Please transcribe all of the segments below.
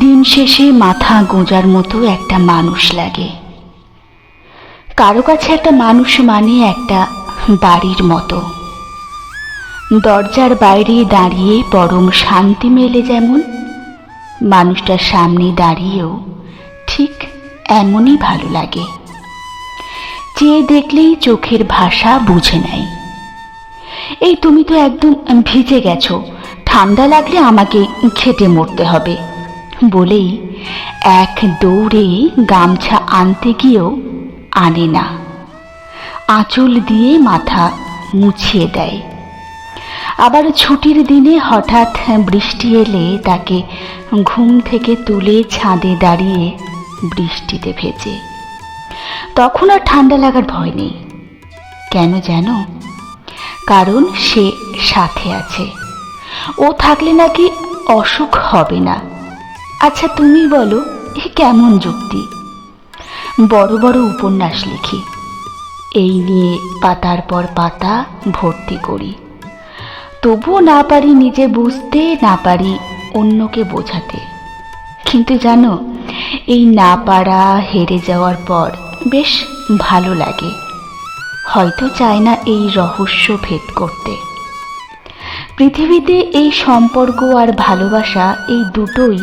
দিন শেষে মাথা গোঁজার মতো একটা মানুষ লাগে। কারও কাছে একটা মানুষ মানে একটা বাড়ির মতো। দরজার বাইরে দাঁড়িয়ে পরম শান্তি মেলে যেমন, মানুষটার সামনে দাঁড়িয়েও ঠিক এমনই ভালো লাগে। চেয়ে দেখলেই চোখের ভাষা বুঝে নেয়। এই তুমি তো একদম ভিজে গেছো ঠান্ডা লাগলে আমাকে খেটে মরতে হবে। বলেই এক দৌড়ে গামছা আনতে গিয়েও আনে না। আঁচল দিয়ে মাথা মুছিয়ে দেয়। আবার ছুটির দিনে হঠাৎ বৃষ্টি এলে তাকে ঘুম থেকে তুলে ছাদে দাঁড়িয়ে বৃষ্টিতে ভেজে। তখন আর ঠান্ডা লাগার ভয় নেই। কেন জানো কারণ সে সাথে আছে। ও থাকলে নাকি অসুখ হবে না। আচ্ছা তুমি বলো, এ কেমন যুক্তি? বড় বড় উপন্যাস লিখি। এই নিয়ে পাতার পর পাতা ভর্তি করি। তবুও না পারি নিজে বুঝতে, না পারি অন্যকে বোঝাতে। কিন্তু জানো, এই না পারা, হেরে যাওয়ার পর বেশ ভালো লাগে। হয়তো চায় না এই রহস্য ভেদ করতে। পৃথিবীতে এই সম্পর্ক আর ভালোবাসা এই দুটোই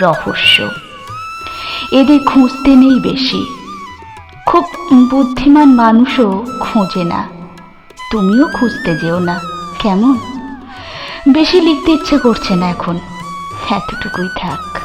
রহস্য। এদের খুঁজতে নেই বেশি। খুব বুদ্ধিমান মানুষও খোঁজে না। তুমিও খুঁজতে যেও না, কেমন? বেশি লিখতে ইচ্ছে করছে না এখন। এতটুকুই থাক।